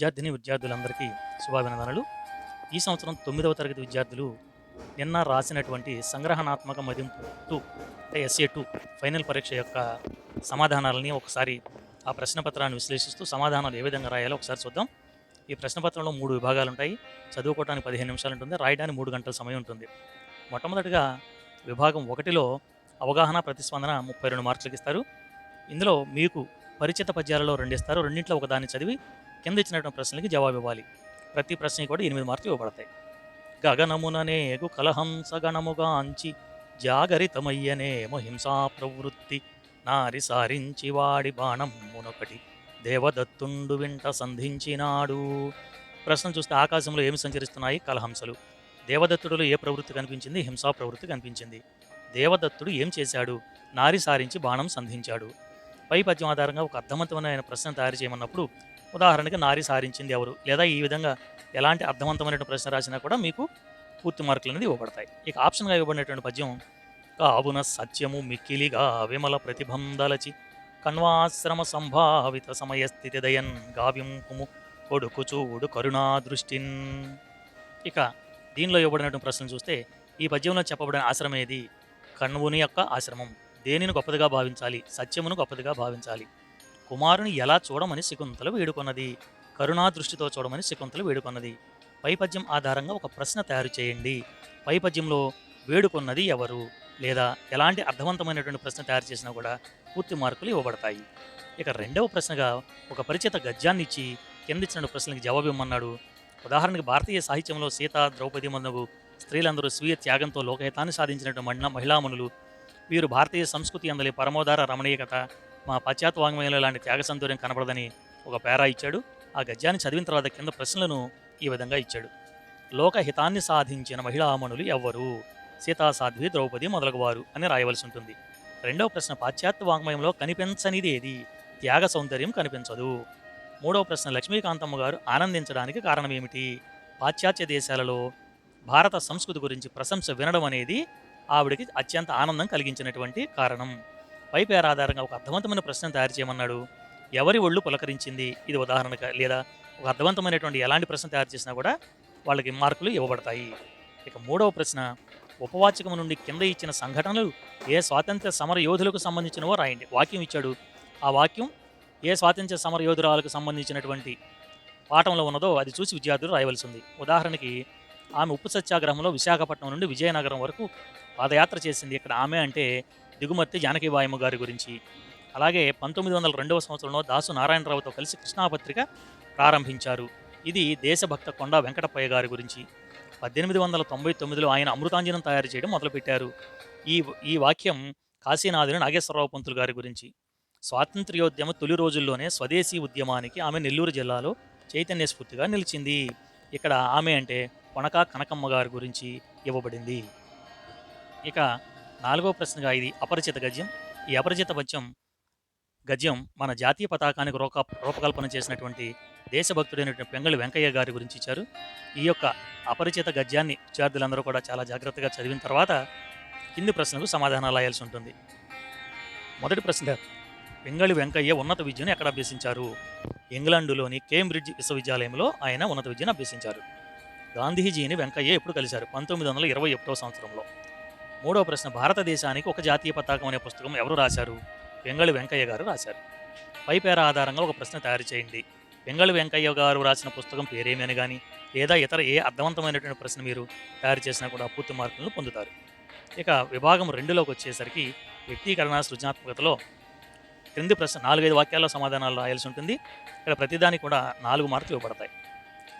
విద్యార్థిని విద్యార్థులందరికీ శుభాభినందనలు. ఈ సంవత్సరం తొమ్మిదవ తరగతి విద్యార్థులు నిన్న రాసినటువంటి సంగ్రహణాత్మక మదింపు టూ అంటే ఎస్ఏ టూ ఫైనల్ పరీక్ష యొక్క సమాధానాలని ఒకసారి ఆ ప్రశ్నపత్రాన్ని విశ్లేషిస్తూ సమాధానాలు ఏ విధంగా రాయాలో ఒకసారి చూద్దాం. ఈ ప్రశ్నపత్రంలో మూడు విభాగాలు ఉంటాయి చదువుకోవడానికి పదిహేను నిమిషాలు ఉంటుంది. రాయడానికి మూడు గంటల సమయం ఉంటుంది. మొట్టమొదటిగా విభాగం ఒకటిలో అవగాహన ప్రతిస్పందన ముప్పై రెండు మార్కులకు ఇస్తారు ఇందులో మీకు పరిచిత పద్యాలలో రెండు ఇస్తారు రెండింటిలో ఒకదాన్ని చదివి కింద ఇచ్చినటువంటి ప్రశ్నలకి జవాబు ఇవ్వాలి. ప్రతి ప్రశ్నకి కూడా ఎనిమిది మార్కులు ఇవ్వబడతాయి. గగనముననేగు కలహంస అంచి జాగరితమయ్యనేమో హింసా ప్రవృత్తి నారి సారించి వాడి బాణం మునొకటి దేవదత్తుండు వింట సంధించినాడు. ప్రశ్న చూస్తే ఆకాశంలో ఏమి సంచరిస్తున్నాయి? కలహంసలు. దేవదత్తుడిలో ఏ ప్రవృత్తి కనిపించింది? హింసా ప్రవృత్తి కనిపించింది. దేవదత్తుడు ఏం చేశాడు? నారి సారించి బాణం సంధించాడు. పై పద్యం ఆధారంగా ఒక అర్థవంతమైన ప్రశ్న తయారు చేయమన్నప్పుడు ఉదాహరణకి నారి సారించింది ఎవరు? లేదా ఈ విధంగా ఎలాంటి అర్థవంతమైన ప్రశ్న రాసినా కూడా మీకు పూర్తి మార్కులు అనేది ఇవ్వబడతాయి. ఇక ఆప్షన్గా ఇవ్వబడినటువంటి పద్యం కావున సత్యము మిక్కిలిగా విమల ప్రతిబంధలచి కణ్వాశ్రమ సంభావిత సమయస్థితి దయన్ గావింపుము కొడుకు చూడు కరుణా దృష్టిన్. ఇక దీనిలో ఇవ్వబడినటువంటి ప్రశ్నలు చూస్తే ఈ పద్యంలో చెప్పబడిన ఆశ్రమం ఏది? కణ్వుని యొక్క ఆశ్రమం. దేనిని గొప్పదిగా భావించాలి? సత్యమును గొప్పదిగా భావించాలి. కుమారుని ఎలా చూడమని శకుంతల వేడుకొన్నది. కరుణా దృష్టితో చూడమని శకుంతల వేడుకొన్నది. పైపద్యం ఆధారంగా ఒక ప్రశ్న తయారు చేయండి. పైపద్యంలో వేడుకొన్నది ఎవరు? లేదా ఎలాంటి అర్థవంతమైనటువంటి ప్రశ్న తయారు చేసినా కూడా పూర్తి మార్కులు ఇవ్వబడతాయి. ఇక రెండవ ప్రశ్నగా ఒక పరిచిత గద్యాన్ని ఇచ్చి కిందిచ్చిన ప్రశ్నలకు జవాబు ఇవ్వమన్నాడు ఉదాహరణకు భారతీయ సాహిత్యంలో సీత ద్రౌపది మొదలగు స్త్రీలందరూ స్వీయ త్యాగంతో లోకహితాన్ని సాధించినటువంటి మహిళా మహిళామణులు వీరు భారతీయ సంస్కృతి అందలి పరమోదార రమణీయకత మా పాశ్చాత్య వాంగ్మయంలో లాంటి త్యాగ సంతూర్యం కనబడదని ఒక పేరా ఇచ్చాడు. ఆ గద్యాన్ని చదివిన తర్వాత కింద ప్రశ్నలను ఈ విధంగా ఇచ్చాడు. లోకహితాన్ని సాధించిన మహిళామణులు ఎవ్వరు? సీతాసాధ్వి ద్రౌపది మొదలగువారు అని రాయవలసి ఉంటుంది. రెండవ ప్రశ్న పాశ్చాత్య వాంగ్మయంలో కనిపించనిది ఏది? త్యాగ సౌందర్యం కనిపించదు. మూడవ ప్రశ్న లక్ష్మీకాంతమ్మ గారు ఆనందించడానికి కారణం ఏమిటి? పాశ్చాత్య దేశాలలో భారత సంస్కృతి గురించి ప్రశంస వినడం అనేది ఆవిడకి అత్యంత ఆనందం కలిగించినటువంటి కారణం. పై ఆధారంగా ఒక అర్థవంతమైన ప్రశ్న తయారు చేయమన్నాడు. ఎవరి ఒళ్ళు పులకరించింది? ఇది ఉదాహరణగా లేదా ఒక అర్థవంతమైనటువంటి ఎలాంటి ప్రశ్న తయారు చేసినా కూడా వాళ్ళకి మార్కులు ఇవ్వబడతాయి. ఇక మూడవ ప్రశ్న ఉపవాచకం నుండి కింద ఇచ్చిన సంఘటనలు ఏ స్వాతంత్ర సమర యోధులకు సంబంధించినవో రాయండి. వాక్యం ఇచ్చాడు. ఆ వాక్యం ఏ స్వాతంత్ర సమర యోధురాలకు సంబంధించినటువంటి పాఠంలో ఉన్నదో అది చూసి విద్యార్థులు రాయవలసి ఉంది. ఉదాహరణకి ఆమె ఉప్పు సత్యాగ్రహంలో విశాఖపట్నం నుండి విజయనగరం వరకు పాదయాత్ర చేసింది. ఇక్కడ ఆమె అంటే దిగుమతి జానకిబాయమ్మ గారి గురించి. అలాగే పంతొమ్మిది వందల రెండవ సంవత్సరంలో దాసు నారాయణరావుతో కలిసి కృష్ణాపత్రిక ప్రారంభించారు. ఇది దేశభక్త కొండ వెంకటప్పయ్య గారి గురించి. పద్దెనిమిది వందల తొంభై తొమ్మిదిలో ఆయన అమృతాంజనం తయారు చేయడం మొదలుపెట్టారు. ఈ ఈ వాక్యం కాశీనాథుని నాగేశ్వరరావు పంతులు గారి గురించి. స్వాతంత్ర్యోద్యమ తొలి రోజుల్లోనే స్వదేశీ ఉద్యమానికి ఆమె నెల్లూరు జిల్లాలో చైతన్య స్ఫూర్తిగా నిలిచింది. ఇక్కడ ఆమె అంటే కొనక కనకమ్మ గారి గురించి ఇవ్వబడింది. ఇక నాలుగో ప్రశ్నగా ఇది అపరిచిత గద్యం. ఈ అపరిచిత పద్యం గద్యం మన జాతీయ పతాకానికి రూప రూపకల్పన చేసినటువంటి దేశభక్తుడైనటువంటి పెంగళి వెంకయ్య గారి గురించి ఇచ్చారు. ఈ యొక్క అపరిచిత గద్యాన్ని విద్యార్థులందరూ కూడా చాలా జాగ్రత్తగా చదివిన తర్వాత కింది ప్రశ్నలకు సమాధానాలు రాయాల్సి ఉంటుంది. మొదటి ప్రశ్న పెంగళి వెంకయ్య ఉన్నత విద్యను ఎక్కడ అభ్యసించారు? ఇంగ్లాండులోని కేంబ్రిడ్జ్ విశ్వవిద్యాలయంలో ఆయన ఉన్నత విద్యను అభ్యసించారు. గాంధీజీని వెంకయ్య ఎప్పుడు కలిశారు? పంతొమ్మిది వందల ఇరవై ఒకటో సంవత్సరంలో. మూడవ ప్రశ్న భారతదేశానికి ఒక జాతీయ పతాకం అనే పుస్తకం ఎవరు రాశారు? వెంగళి వెంకయ్య గారు రాశారు. పై పేర ఆధారంగా ఒక ప్రశ్న తయారు చేయండి. వెంగళి వెంకయ్య గారు రాసిన పుస్తకం పేరేమైనా కానీ లేదా ఇతర ఏ అర్థవంతమైనటువంటి ప్రశ్న మీరు తయారు చేసినా కూడా పూర్తి మార్కులను పొందుతారు. ఇక విభాగం రెండులోకి వచ్చేసరికి వ్యక్తీకరణ సృజనాత్మకతలో క్రింది ప్రశ్న నాలుగైదు వాక్యాల్లో సమాధానాలు రాయాల్సి ఉంటుంది. ఇక్కడ ప్రతిదానికి కూడా నాలుగు మార్కులు ఇవ్వబడతాయి.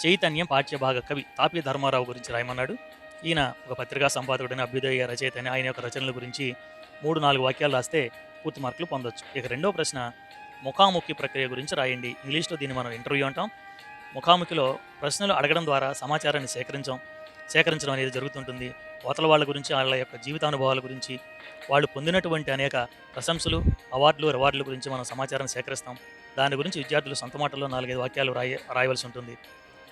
చైతన్యం పాఠ్యభాగ కవి తాపి ధర్మారావు గురించి రాయమన్నాడు. ఈయన ఒక పత్రికా సంపాదకుడైన అభ్యుదయ రచయిత అని ఆయన యొక్క రచనల గురించి మూడు నాలుగు వాక్యాలు రాస్తే పూర్తి మార్కులు పొందొచ్చు. ఇక రెండో ప్రశ్న ముఖాముఖి ప్రక్రియ గురించి రాయండి. ఇంగ్లీష్లో దీన్ని మనం ఇంటర్వ్యూ అంటాం. ముఖాముఖిలో ప్రశ్నలు అడగడం ద్వారా సమాచారాన్ని సేకరించాం సేకరించడం అనేది జరుగుతుంటుంది. అవతల వాళ్ళ గురించి వాళ్ళ యొక్క జీవితానుభవాల గురించి వాళ్ళు పొందినటువంటి అనేక ప్రశంసలు అవార్డులు రివార్డుల గురించి మనం సమాచారం సేకరిస్తాం. దాని గురించి విద్యార్థులు సొంత మాటల్లో నాలుగైదు వాక్యాలు రాయ రాయవలసి ఉంటుంది.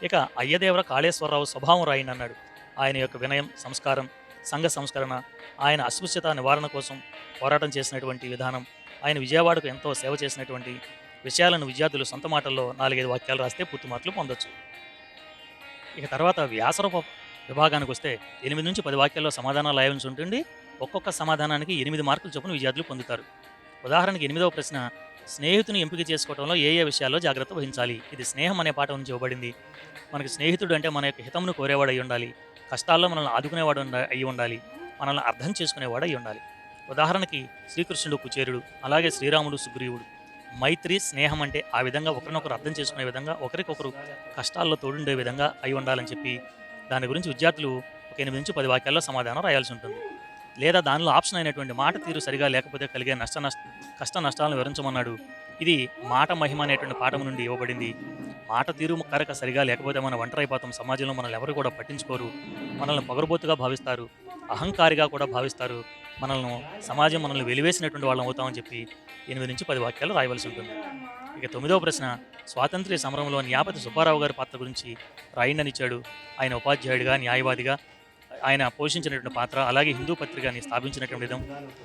ఇక అయ్యదేవర కాళేశ్వరరావు స్వభావం రాయండి అన్నాడు. ఆయన యొక్క వినయం సంస్కారం సంఘ సంస్కరణ ఆయన అస్పృశ్యత నివారణ కోసం పోరాటం చేసినటువంటి విధానం ఆయన విజయవాడకు ఎంతో సేవ చేసినటువంటి విషయాలను విద్యార్థులు సొంత మాటల్లో నాలుగైదు వాక్యాలు రాస్తే పూర్తి మార్కులు పొందొచ్చు. ఇక తర్వాత వ్యాసరూప విభాగానికి వస్తే ఎనిమిది నుంచి పది వాక్యాల్లో సమాధానాలు రాయాల్సి ఉంటుంది ఒక్కొక్క సమాధానానికి ఎనిమిది మార్కులు చొప్పున విద్యార్థులు పొందుతారు. ఉదాహరణకి ఎనిమిదవ ప్రశ్న స్నేహితుని ఎంపిక చేసుకోవడంలో ఏ ఏ విషయాల్లో జాగ్రత్త వహించాలి? ఇది స్నేహం అనే పాఠం నుంచి ఇవ్వబడింది. మనకి స్నేహితుడు అంటే మన యొక్క హితమును కోరేవాడు అయి ఉండాలి. కష్టాల్లో మనల్ని ఆదుకునేవాడు అయి ఉండాలి. మనల్ని అర్థం చేసుకునేవాడు అయి ఉండాలి. ఉదాహరణకి శ్రీకృష్ణుడు కుచేరుడు అలాగే శ్రీరాముడు సుగ్రీవుడు. మైత్రి స్నేహం అంటే ఆ విధంగా ఒకరినొకరు అర్థం చేసుకునే విధంగా ఒకరికొకరు కష్టాల్లో తోడుండే విధంగా అయి ఉండాలని చెప్పి దాని గురించి విద్యార్థులు ఒక ఎనిమిది నుంచి పది వాక్యాల్లో సమాధానం రాయాల్సి ఉంటుంది. లేదా దానిలో ఆప్షన్ అయినటువంటి మాట తీరు సరిగా లేకపోతే కలిగే నష్ట నష్ట కష్ట నష్టాలను వివరించమన్నాడు. ఇది మాట మహిమ అనేటువంటి పాఠం నుండి ఇవ్వబడింది. మాట తీరు కరక సరిగా లేకపోతే మనం ఒంటరైపోతాం. సమాజంలో మనల్ని ఎవరు కూడా పట్టించుకోరు. మనల్ని పొగరబోతుగా భావిస్తారు. అహంకారిగా కూడా భావిస్తారు. మనల్ని సమాజం మనల్ని వెలివేసినటువంటి వాళ్ళం అవుతామని చెప్పి ఎనిమిది నుంచి పది వాక్యాలు రాయవలసి ఉంటుంది. ఇక తొమ్మిదవ ప్రశ్న స్వాతంత్ర్య సమరంలో న్యాపతి సుబ్బారావు గారి పాత్ర గురించి రాయండని ఇచ్చాడు. ఆయన ఉపాధ్యాయుడిగా న్యాయవాదిగా ఆయన పోషించినటువంటి పాత్ర అలాగే హిందూ పత్రికని స్థాపించినటువంటి విధం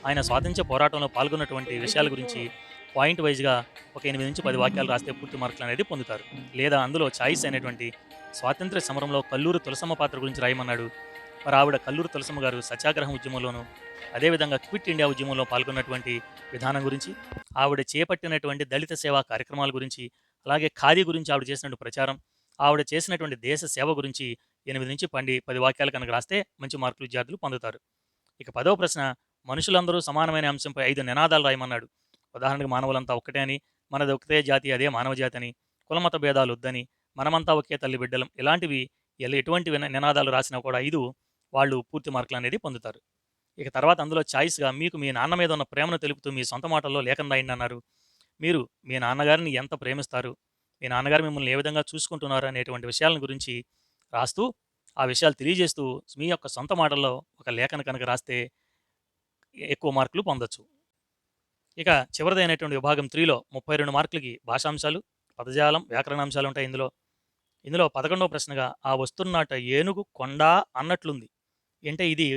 ఆయన స్వాతంత్ర్య పోరాటంలో పాల్గొన్నటువంటి విషయాల గురించి పాయింట్ వైజ్గా ఒక ఎనిమిది నుంచి పది వాక్యాలు రాస్తే పూర్తి మార్కులు అనేది పొందుతారు. లేదా అందులో ఛాయిస్ అనేటువంటి స్వాతంత్ర సమరంలో కల్లూరు తులసమ్మ పాత్ర గురించి రాయమన్నాడు. మరి ఆవిడ కల్లూరు తులసమ్మ గారు సత్యాగ్రహం ఉద్యమంలోను అదేవిధంగా క్విట్ ఇండియా ఉద్యమంలో పాల్గొన్నటువంటి విధానం గురించి ఆవిడ చేపట్టినటువంటి దళిత సేవా కార్యక్రమాల గురించి అలాగే ఖాదీ గురించి ఆవిడ చేసినటువంటి ప్రచారం ఆవిడ చేసినటువంటి దేశ సేవ గురించి ఎనిమిది నుంచి పండి పది వాక్యాలు కనుక రాస్తే మంచి మార్కులు విద్యార్థులు పొందుతారు. ఇక పదవ ప్రశ్న మనుషులందరూ సమానమైన అంశంపై ఐదు నినాదాలు రాయమన్నాడు. ఉదాహరణకు మానవులంతా ఒక్కటే అని మనది ఒకటే జాతి అదే మానవ జాతి అని కులమత భేదాలు వద్దని మనమంతా ఒకే తల్లి బిడ్డలం ఇలాంటివి ఎలా ఎటువంటి నినాదాలు రాసినా కూడా ఐదు వాళ్ళు పూర్తి మార్కులు అనేది పొందుతారు. ఇక తర్వాత అందులో ఛాయిస్గా మీకు మీ నాన్న మీద ఉన్న ప్రేమను తెలుపుతూ మీ సొంత మాటల్లో లేఖన రాయండి అన్నారు. మీరు మీ నాన్నగారిని ఎంత ప్రేమిస్తారు? మీ నాన్నగారు మిమ్మల్ని ఏ విధంగా చూసుకుంటున్నారు అనేటువంటి విషయాల గురించి రాస్తూ ఆ విషయాలు తెలియజేస్తూ మీ యొక్క సొంత మాటల్లో ఒక లేఖను కనుక రాస్తే ఎక్కువ మార్కులు పొందొచ్చు. ఇక చివరిదైనటువంటి విభాగం త్రీలో ముప్పై రెండు మార్కులకి భాషాంశాలు పదజాలం వ్యాకరణాంశాలు ఉంటాయి ఇందులో. ఇందులో పదకొండవ ప్రశ్నగా ఆ వస్తున్నట ఏనుగు కొండ? అన్నట్లుంది. అంటే ఇది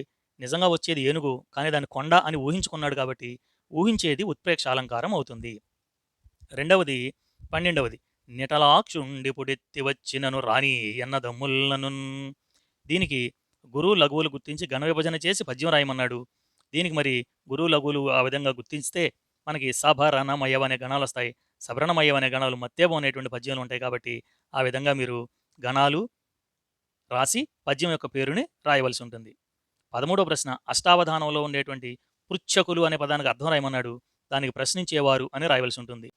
నిజంగా వచ్చేది ఏనుగు కానీ దాని కొండ అని ఊహించుకున్నాడు కాబట్టి ఊహించేది ఉత్ప్రేక్ష అలంకారం అవుతుంది. రెండవది పన్నెండవది నిటలాక్షుండి పుడెత్తి వచ్చినను రాణి ఎన్నదమ్ములను దీనికి గురువు లఘువులు గుర్తించి ఘన విభజన చేసి పద్యం రాయమన్నాడు. దీనికి మరి గురువు లఘువులు ఆ విధంగా గుర్తించితే మనకి సభ రణమయ్యవ అనే గణాలు వస్తాయి. సభరణమయ్యవ అనే గణాలు మత్తేబం అనేటువంటి పద్యాలు ఉంటాయి కాబట్టి ఆ విధంగా మీరు గణాలు రాసి పద్యం యొక్క పేరుని రాయవలసి ఉంటుంది. పదమూడో ప్రశ్న అష్టావధానంలో ఉండేటువంటి పృచ్ఛకులు అనే పదానికి అర్థం రాయమన్నాడు. దానికి ప్రశ్నించేవారు అని రాయవలసి ఉంటుంది.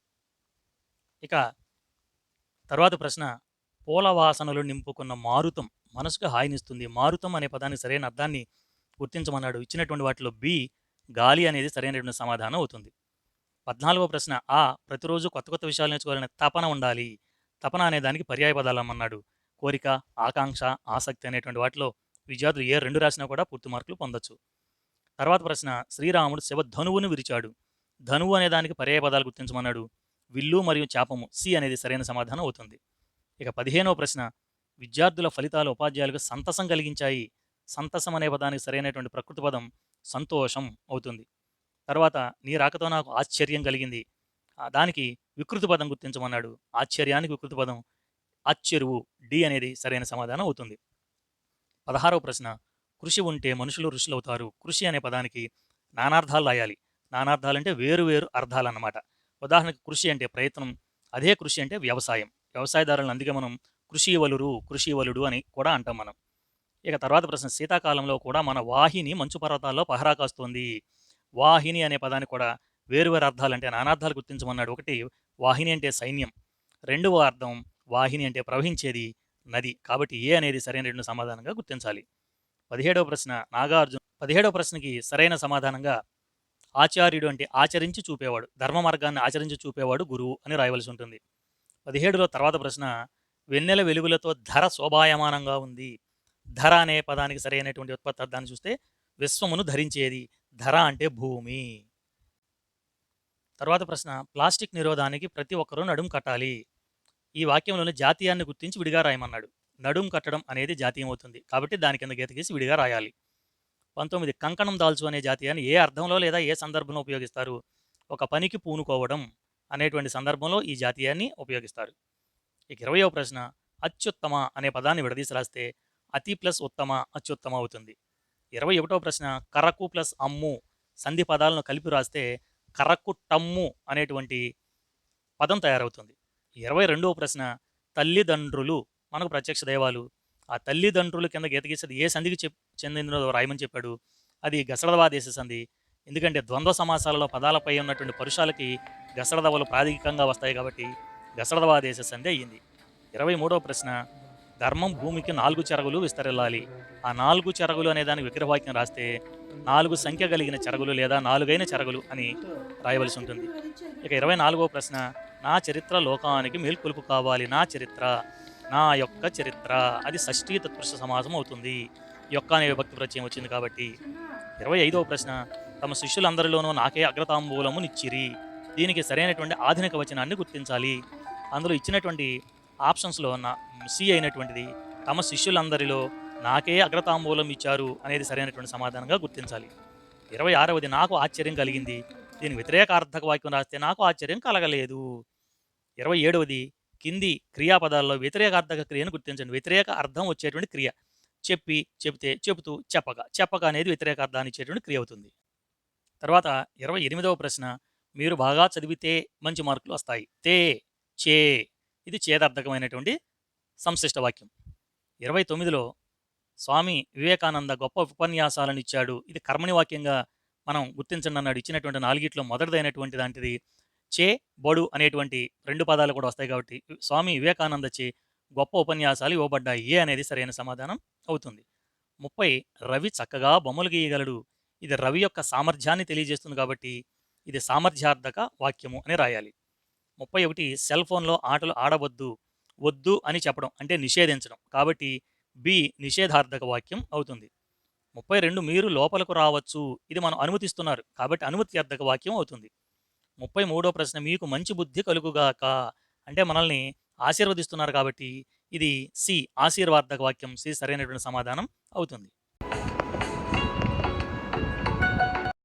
ఇక తర్వాత ప్రశ్న పూల వాసనలు నింపుకున్న మారుతం మనసుకు హాయినిస్తుంది. మారుతం అనే పదానికి సరైన అర్థాన్ని గుర్తించమన్నాడు. ఇచ్చినటువంటి వాటిలో బి గాలి అనేది సరైనటువంటి సమాధానం అవుతుంది. పద్నాలుగో ప్రశ్న. ఆ ప్రతిరోజు కొత్త కొత్త విషయాలు నేర్చుకోవాలనే తపన ఉండాలి. తపన అనే దానికి పర్యాయ పదాలు అమ్మన్నాడు కోరిక ఆకాంక్ష ఆసక్తి అనేటువంటి వాటిలో విద్యార్థులు ఏ రెండు రాసినా కూడా పూర్తి మార్కులు పొందొచ్చు. తర్వాత ప్రశ్న. శ్రీరాముడు శివ ధనువును విరిచాడు. ధనువు అనే దానికి పర్యాయ పదాలు గుర్తించమన్నాడు. విల్లు మరియు చాపము సి అనేది సరైన సమాధానం అవుతుంది. ఇక పదిహేనవ ప్రశ్న. విద్యార్థుల ఫలితాలు ఉపాధ్యాయులకు సంతసం కలిగించాయి. సంతసం అనే పదానికి సరైనటువంటి ప్రకృతి పదం సంతోషం అవుతుంది. తర్వాత నీ రాకతో నాకు ఆశ్చర్యం కలిగింది. దానికి వికృతి పదం గుర్తించమన్నాడు. ఆశ్చర్యానికి వికృతి పదం ఆశ్చర్యువు డి అనేది సరైన సమాధానం అవుతుంది. పదహారవ ప్రశ్న. కృషి ఉంటే మనుషులు ఋషులవుతారు. కృషి అనే పదానికి నానార్థాలు రాయాలి. నానార్థాలంటే వేరు వేరు అర్థాలు అన్నమాట ఉదాహరణకు కృషి అంటే ప్రయత్నం అదే కృషి అంటే వ్యవసాయం. వ్యవసాయదారులను అందుకే మనం కృషి వలురు కృషి వలుడు అని కూడా అంటాం మనం. ఇక తర్వాత ప్రశ్న. శీతాకాలంలో కూడా మన వాహిని మంచు పర్వతాల్లో పహరా కాస్తోంది. వాహిని అనే పదానికి కూడా వేరువేరు అర్థాలు అంటే నానార్థాలు గుర్తించమన్నాడు. ఒకటి వాహిని అంటే సైన్యం రెండవ అర్థం వాహిని అంటే ప్రవహించేది నది. కాబట్టి ఏ అనేది సరైన రెండు సమాధానంగా గుర్తించాలి. పదిహేడవ ప్రశ్న నాగార్జున పదిహేడవ ప్రశ్నకి సరైన సమాధానంగా ఆచార్యుడు అంటే ఆచరించి చూపేవాడు ధర్మ మార్గాన్ని ఆచరించి చూపేవాడు గురువు అని రాయవలసి ఉంటుంది. పదిహేడులో తర్వాత ప్రశ్న వెన్నెల వెలుగులతో ధర శోభాయమానంగా ఉంది. ధర అనే పదానికి సరైనటువంటి ఉత్పత్తి అర్థాన్ని చూస్తే విశ్వమును ధరించేది. ధర అంటే భూమి. తర్వాత ప్రశ్న ప్లాస్టిక్ నిరోధానికి ప్రతి ఒక్కరూ నడుం కట్టాలి. ఈ వాక్యంలోని జాతీయాన్ని గుర్తించి విడిగా రాయమన్నాడు. నడుం కట్టడం అనేది జాతీయం అవుతుంది. కాబట్టి దాని కింద గీత గీసి విడిగా రాయాలి. పంతొమ్మిది కంకణం దాల్చు అనే జాతీయాన్ని ఏ అర్థంలో లేదా ఏ సందర్భంలో ఉపయోగిస్తారు? ఒక పనికి పూనుకోవడం అనేటువంటి సందర్భంలో ఈ జాతీయాన్ని ఉపయోగిస్తారు. ఇక ఇరవయో ప్రశ్న అత్యుత్తమ అనే పదాన్ని విడదీసి రాస్తే అతి ప్లస్ ఉత్తమ అత్యుత్తమ అవుతుంది. ఇరవై ఒకటవ ప్రశ్న కరకు ప్లస్ అమ్ము సంధి పదాలను కలిపి రాస్తే కరకు టమ్ము అనేటువంటి పదం తయారవుతుంది. ఇరవై రెండవ ప్రశ్న తల్లిదండ్రులు మనకు ప్రత్యక్ష దైవాలు. ఆ తల్లిదండ్రులు కింద గీత గీసేది ఏ సంధికి చెప్ చెందినదో రాయమని చెప్పాడు. అది గసడదవాదేశ సంధి. ఎందుకంటే ద్వంద్వ సమాసాలలో పదాలపై ఉన్నటువంటి పరుషాలకి గసడదవలు ప్రాథమికంగా వస్తాయి కాబట్టి గసడదవాదేశ సంధి అయ్యింది. ఇరవై మూడవ ప్రశ్న ధర్మం భూమికి నాలుగు చెరగులు విస్తరిల్లాలి. ఆ నాలుగు చెరగులు అనే దానికి విగ్రహవాక్యం రాస్తే నాలుగు సంఖ్య కలిగిన చెరగులు లేదా నాలుగైన చెరగులు అని రాయవలసి ఉంటుంది. ఇక ఇరవై నాలుగవ ప్రశ్న నా చరిత్ర లోకానికి మేల్కొలుపు కావాలి. నా చరిత్ర నా యొక్క చరిత్ర. అది షష్ఠీ తత్పురుష సమాసం అవుతుంది. యొక్క అనే విభక్తి ప్రత్యయం వచ్చింది కాబట్టి. ఇరవై ఐదవ ప్రశ్న తమ శిష్యులందరిలోనూ నాకే అగ్రతాంబూలము నిచ్చిరి. దీనికి సరైనటువంటి ఆధునిక వచనాన్ని గుర్తించాలి. అందులో ఇచ్చినటువంటి ఆప్షన్స్లో ఉన్న సి అయినటువంటిది తమ శిష్యులందరిలో నాకే అగ్రతాంబూలం ఇచ్చారు అనేది సరైనటువంటి సమాధానంగా గుర్తించాలి. ఇరవై ఆరవది నాకు ఆశ్చర్యం కలిగింది. దీని వ్యతిరేక అర్థక వాక్యం రాస్తే నాకు ఆశ్చర్యం కలగలేదు. ఇరవై ఏడవది కింది క్రియాపదాల్లో వ్యతిరేక అర్థక క్రియను గుర్తించండి. వ్యతిరేక అర్థం వచ్చేటువంటి క్రియ. చెప్పి చెబితే చెబుతూ చెప్పక. చెప్పక అనేది వ్యతిరేక అర్థాన్ని ఇచ్చేటువంటి క్రియ అవుతుంది. తర్వాత ఇరవై ఎనిమిదవ ప్రశ్న మీరు బాగా చదివితే మంచి మార్కులు వస్తాయి. తే చే ఇది చేదార్థకమైనటువంటి సంశిష్ట వాక్యం. ఇరవై తొమ్మిదిలో స్వామి వివేకానంద గొప్ప ఉపన్యాసాలను ఇచ్చాడు ఇది కర్మని వాక్యంగా మనం గుర్తించండి అన్నాడు. ఇచ్చినటువంటి నాలుగిట్లో మొదటిదైనటువంటి దాంటిది చే బడు అనేటువంటి రెండు పదాలు కూడా వస్తాయి కాబట్టి స్వామి వివేకానంద చే గొప్ప ఉపన్యాసాలు ఇవ్వబడ్డాయి. ఏ అనేది సరైన సమాధానం అవుతుంది. ముప్పై రవి చక్కగా బొమ్మలు గీయగలడు. ఇది రవి యొక్క సామర్థ్యాన్ని తెలియజేస్తుంది కాబట్టి ఇది సామర్థ్యార్థక వాక్యము అని రాయాలి. ముప్పై ఒకటి సెల్ ఫోన్లో ఆటలు ఆడవద్దు వద్దు అని చెప్పడం అంటే నిషేధించడం. కాబట్టి బి నిషేధార్థక వాక్యం అవుతుంది. ముప్పై రెండు మీరు లోపలకు రావచ్చు ఇది మనం అనుమతిస్తున్నారు. కాబట్టి అనుమత్యార్థక వాక్యం అవుతుంది. ముప్పై మూడో ప్రశ్న మీకు మంచి బుద్ధి కలుగుగాక అంటే మనల్ని ఆశీర్వదిస్తున్నారు కాబట్టి ఇది సి ఆశీర్వాదక వాక్యం. సి సరైనటువంటి సమాధానం అవుతుంది.